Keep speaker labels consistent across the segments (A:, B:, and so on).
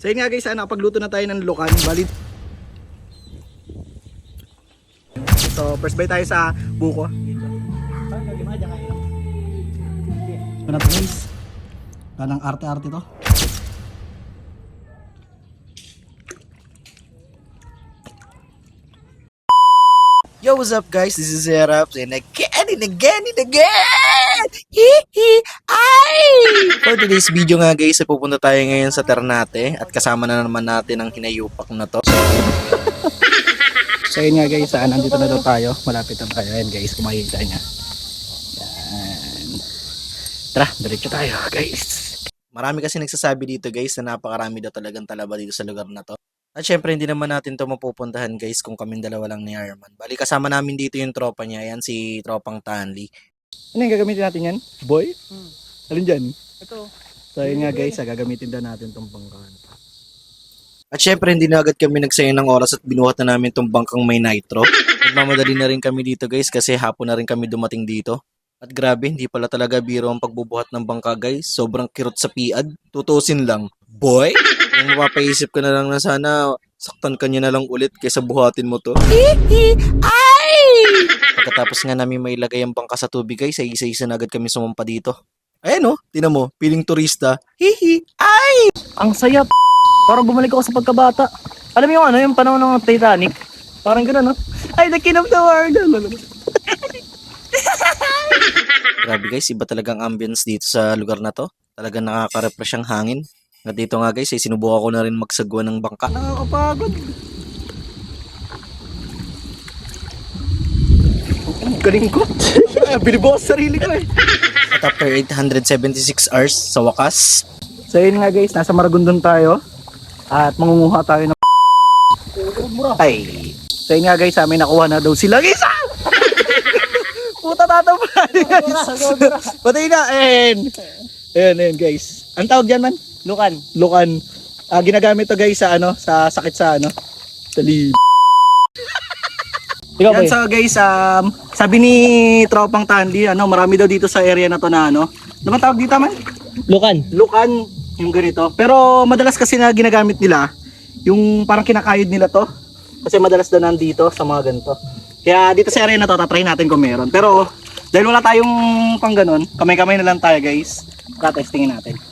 A: So yun nga guys, ah, nakapagluto na tayo ng lukan. Bali. So first bite tayo sa buko. Ano to guys? Wala ng arte-arte to.
B: Yo, what's up guys? This is Zeraps and again and again and again! Hihi! Ay! For today's video nga guys, ay pupunta tayo ngayon sa Ternate at kasama na naman natin ang hinayupak na to.
A: So yun nga guys, ah, nandito na daw tayo. Malapit na tayo. Ayan guys, kung makikita niya. Yan. Tara, diretso tayo guys.
B: Marami kasi nagsasabi dito guys na napakarami daw talagang talaba dito sa lugar na to. At syempre hindi naman natin to mapupuntahan guys kung kaming dalawa lang ni Arman. Bali kasama namin dito yung tropa niya, yan si tropang Tanli.
A: Ano yung gagamitin natin yan? Boy? Alin dyan?
B: Ito.
A: So yun nga guys, ah, gagamitin daw natin tong bangkahan.
B: At syempre, hindi na agad kami nagsayang ng oras at binuhat na namin tong bangkang may nitro. Nagmamadali na rin kami dito guys kasi hapon na rin kami dumating dito. At grabe, hindi pala talaga biro ang pagbubuhat ng bangka guys. Sobrang kirot sa piad. Tutusin lang. Boy! Yung mapapaisip ka na lang na sana saktan ka niya na lang ulit kaysa buhatin mo to. Ay! Pagkatapos nga namin mailagay ang bangka sa tubig guys, ay isa-isa na agad kami sumampa dito. Ayan oh, tinan mo, piling turista. Hihi! Ay!
C: Ang saya, p- parang bumalik ako sa pagkabata. Alam mo yung ano, yung panahon ng Titanic? Parang gano'n, no? Ay, the king of the world!
B: Grabe guys, iba talagang ambience dito sa lugar na to. Talagang nakaka-refresh ang hangin. At dito nga guys, ay sinubukan ko na rin magsagwa ng bangka.
A: Nakakapagod. Galing ko. Binibukas sarili ko eh.
B: At after 876 hours sa wakas,
A: So yun nga guys, nasa Maragondon tayo. At mangunguha tayo ng Ay. So yun nga guys, ah, may nakuha na daw sila guys. ah! Puta tatama guys. Patay na. Ayan. Ayan, ayan guys. Ang tawag dyan man?
C: Lukan.
A: Lukan. Ah, ginagamit to guys sa ano, sa sakit sa ano, sa lib.
C: Ikaw
A: Yan, so guys, um, sabi ni Tropang Tanli, ano, marami daw dito sa area na to na ano. Ano bang tawag dito man?
C: Lukan.
A: Lukan, yung ganito. Pero madalas kasi na ginagamit nila, yung parang kinakayod nila to. Kasi madalas daw nandito sa mga ganito. Kaya dito sa area na to, tatry natin kung meron. Pero dahil wala tayong pang ganon, kamay-kamay na lang tayo guys. Tatestingin natin.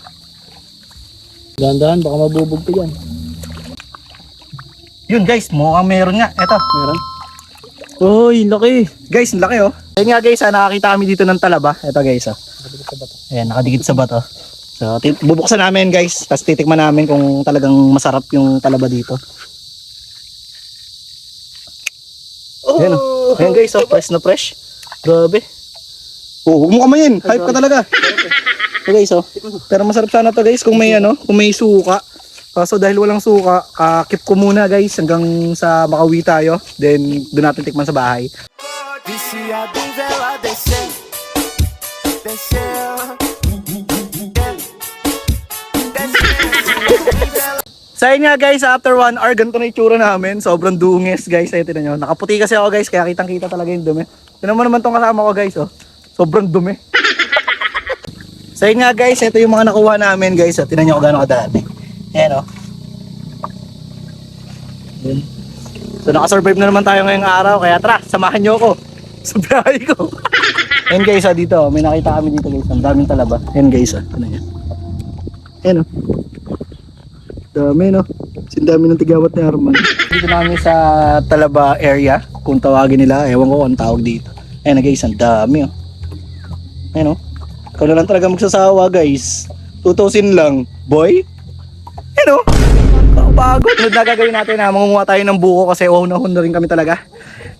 C: Dahan-dahan, baka mabubog ka dyan.
A: Yun guys, mukhang meron nga. Eto, meron.
C: Uy, laki.
A: Guys, ang laki oh. Ayun nga guys, ah, nakakita kami dito ng talaba. Ito guys, oh. Ayan, nakadikit sa bato. So, bubuksan namin guys, tapos titikman namin kung talagang masarap yung talaba dito. Ayan, oh. Ayan guys, oh, fresh na fresh. Grabe. Oh, huwag mo kamayin. Hype ka talaga. So guys, oh. Pero masarap sana to guys kung may ano, kung may suka. Kaso dahil walang suka, kakip ko muna guys hanggang sa makauwi tayo. Then doon natin tikman sa bahay. So yun nga guys, after one hour, ganito na itsura namin. Sobrang dunges guys. Ayun, tinan nyo. Nakaputi kasi ako guys, kaya kitang kita talaga yung dumi. Tinan mo naman tong kasama ko guys, oh. Sobrang dumi. so yun nga guys, ito yung mga nakuha namin guys. Oh. Tinan nyo kung gano'n kadami. Ayan oh. Yun. So nakasurvive na naman tayo ngayong araw. Kaya tara, samahan nyo ako. Sa biyahe ko. Ayan guys, oh, dito. oh. May nakita kami dito guys. Ang daming talaba. Ayan guys, oh. Tinan nyo. Ayan oh. Dami no. Sin dami ng tigawat ni Arman. Dito na kami sa Talaba area, kung tawagin nila. Ewan ko kung tawag dito. Ayan guys, ang dami oh. Ayan oh. Ikaw na lang talaga magsasawa guys. Tutusin lang. Boy? Ayan oh. Nakapagod. Sunod na gagawin natin na mangunguha tayo ng buko kasi wow na na rin kami talaga.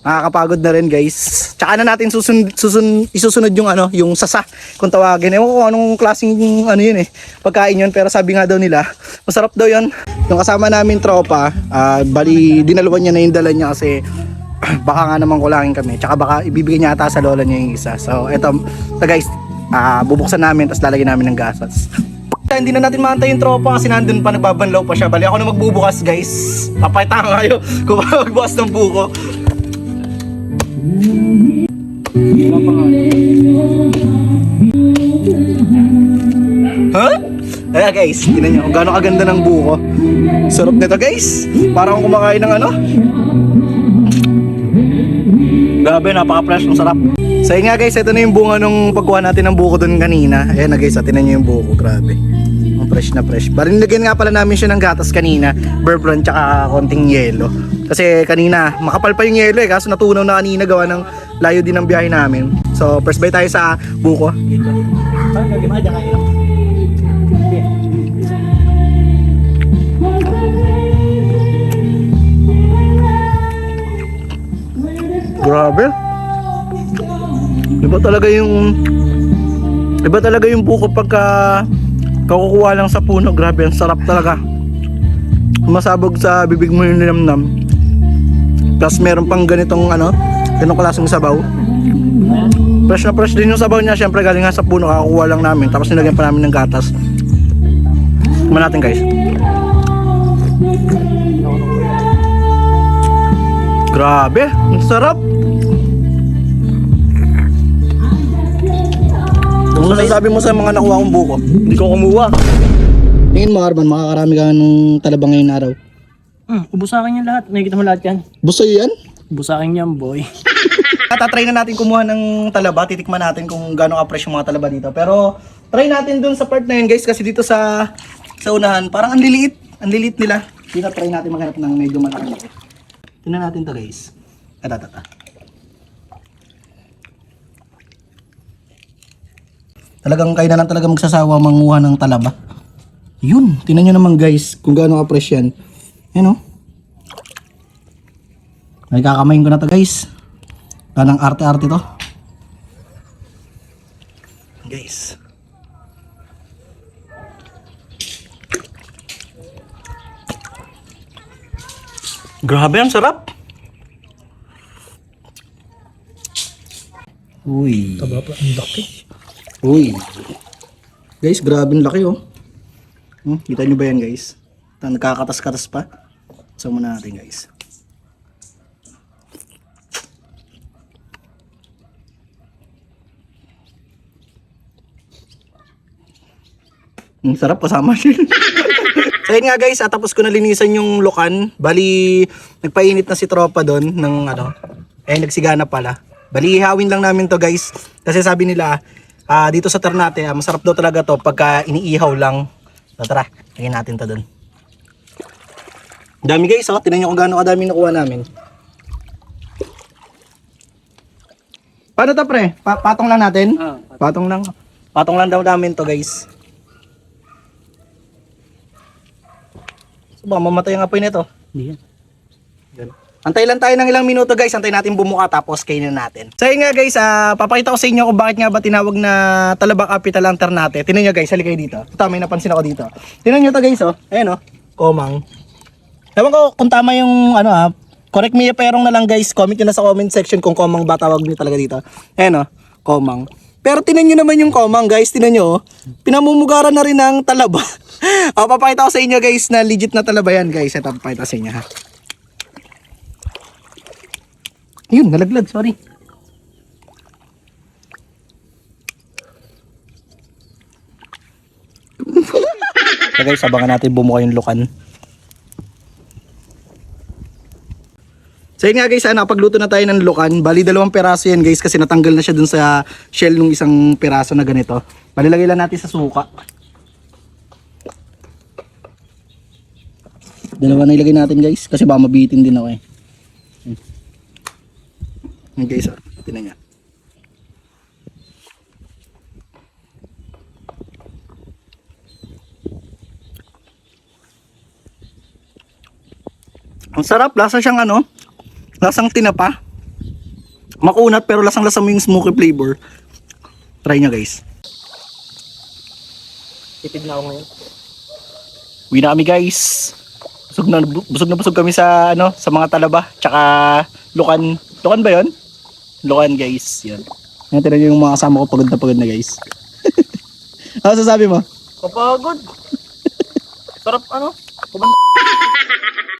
A: Nakakapagod na rin guys. Tsaka na natin susun, susun, isusunod yung ano, yung sasa kung tawagin. Ewan ko anong klaseng ano yun eh, pagkain yun. Pero sabi nga daw nila, masarap daw yun. Yung kasama namin tropa, ah, bali dinalawan niya na yung dala niya kasi baka nga naman kulangin kami. Tsaka baka ibibigay niya ata sa lola niya yung isa. So eto, so guys, ah, bubuksan namin tapos lalagyan namin ng gasas. Hindi na natin maantay yung tropa kasi nandun pa nagbabanlaw pa siya. Bali ako na magbubukas guys. Papayta nga kayo kung magbukas ng buko. Ha? Kaya guys, tingnan nyo kung gaano kaganda ng buko. Sarap nito guys. Parang kumakain ng ano. Grabe, napaka-fresh ng sarap. So yun nga guys, ito na yung bunga nung pagkuha natin ng buko doon kanina. Ayan na guys, at tingnan nyo yung buko, grabe. Ang fresh na fresh. Bari nilagyan nga pala namin siya ng gatas kanina, beurre blanc tsaka konting yelo. Kasi kanina, makapal pa yung yelo eh, kaso natunaw na kanina gawa ng layo din ng biyahe namin. So first bite tayo sa buko. Dito. Grabe. Iba talaga yung Iba talaga yung buko pagka kakukuha lang sa puno. Grabe, ang sarap talaga. Masabog sa bibig mo yung linamnam. Plus meron pang ganitong ano, ganitong klaseng sabaw. Fresh na fresh din yung sabaw niya. Siyempre galing nga sa puno, kakukuha lang namin. Tapos nilagyan pa namin ng gatas. Kumain natin guys. Grabe, ang sarap. Masasabi mo sa mga nakuha kong buko? Hindi ko kumuha. Tingin mo Arman, makakarami ka ng talabang ngayong araw.
C: Hmm, ubos sa akin yan lahat. Nakikita mo lahat yan.
A: Buso yan?
C: Ubos sa akin yan, boy.
A: Tatry na natin kumuha ng talaba, titikman natin kung gaano ka-fresh yung mga talaba dito. Pero try natin dun sa part na yun guys kasi dito sa sa unahan, parang ang liliit. Ang liliit nila. Dito try natin maghanap ng medyo malaki. Tingnan natin to guys. Ito, ito, ito. Talagang kayo na lang talaga magsasawa manguha ng talaba. Yun, tingnan nyo naman guys kung gaano ka-fresh yan. Yan oh. May kakamayin ko na to guys. Ganang arte-arte to. Guys. Grabe, ang sarap. Uy.
C: Taba pa, ang laki.
A: Uy. Guys, grabe ang laki oh. Hmm, kita nyo ba yan guys? Nagkakatas-katas pa. So muna natin guys. Ang sarap kasama siya. so yun nga guys, ah, tapos ko na linisan yung lukan. Bali, nagpainit na si tropa doon ng ano. Eh, nagsigana pala. Bali, ihawin lang namin to guys. Kasi sabi nila, ah, dito sa Ternate, ah, masarap daw talaga to pagka iniihaw lang. So tara, lagyan natin to doon. Dami guys, oh. Tinan nyo kung gaano kadami nakuha namin. Paano to pre? Pa- patong lang natin?
C: Ah,
A: Patong lang. Patong lang daw namin to guys. So ba, mamatay ang apoy nito.
C: Hindi yan.
A: Antay lang tayo ng ilang minuto guys, antay natin bumuka tapos kainin natin. So nga guys, ah, papakita ko sa inyo kung bakit nga ba tinawag na Talabak Capital ang Ternate. Tingnan nyo guys, halika dito. Ito, may napansin ako dito. Tingnan nyo to guys oh, ayan oh, komang. Ewan ko kung tama yung ano ah, correct me if erong na lang guys, comment nyo na sa comment section kung komang ba tawag nyo talaga dito. Ayan oh, komang. Pero tinan nyo naman yung komang guys, tinan nyo oh, pinamumugaran na rin ng talaba. o, papakita ko sa inyo guys na legit na talaba yan guys. Ito, papakita sa inyo ha. Yun, nalaglag, sorry. so guys, abangan natin bumuka yung lukan. So yun nga guys, ano, pagluto na tayo ng lukan. Bali dalawang peraso yan guys kasi natanggal na siya dun sa shell nung isang peraso na ganito. Bali lagay lang natin sa suka. Dalawa na ilagay natin guys kasi baka mabitin din ako eh. Guys, oh. Tinan niya. Ang sarap, lasa siyang ano, lasang tinapa. Makunat pero lasang-lasa mo yung smoky flavor. Try nyo guys.
C: Tipid na ako ngayon.
A: Uwi na kami guys. Busog na, bu- busog na busog kami sa ano, sa mga talaba, tsaka lukan. Lukan ba 'yon? Lukan guys, 'yan. Yan talaga yung mga kasama ko pagod na pagod na guys. ano sasabi mo?
C: Kapagod. Sarap ano?